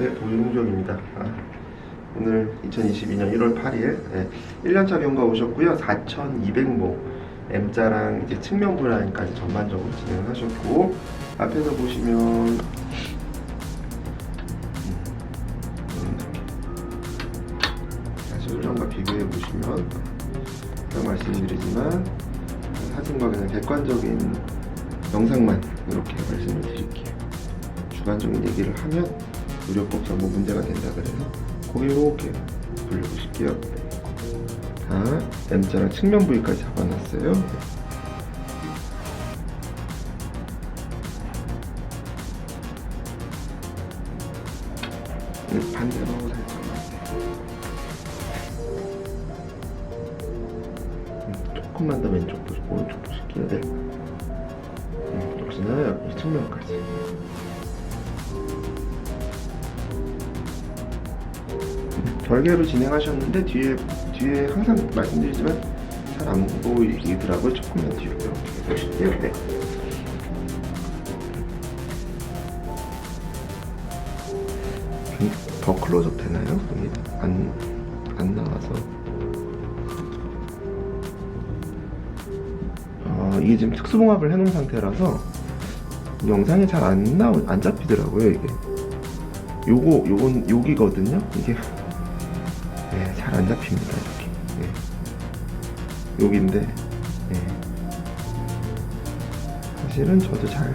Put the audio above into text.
네, 도윤종입니다. 아, 오늘 2022년 1월 8일 네, 1년차 경과 오셨고요. 4,200모 M자랑 이제 측면 브라인까지 전반적으로 진행하셨고 앞에서 보시면 음, 음, 다시 수정과 비교해 보시면 아까 말씀드리지만 사진과 그냥 객관적인 영상만 이렇게 말씀을 드릴게요. 주관적인 얘기를 하면 의료법 전부 문제가 된다 그래서 고개 이렇게 돌려보실게요. 자, M자랑 측면 부위까지 잡아놨어요. 음, 반대로 살짝만. 음, 조금만 더 왼쪽 보시, 오른쪽 보실게요. 네. 음, 역시나 이 측면까지. 별개로 진행하셨는데 뒤에 뒤에 항상 말씀드리지만 잘 안 보이더라고요. 조금만 뒤로 이렇게 보실게요. 네. 좀더 클로즈업 되나요? 안, 안 나와서. 아, 이게 지금 특수봉합을 해놓은 상태라서 영상이 잘 안 나오, 안 잡히더라고요, 이게. 요거, 요건, 여기거든요? 이게. 네, 잘안 잡힙니다, 이렇게. 네. 여기인데, 네. 사실은 저도 잘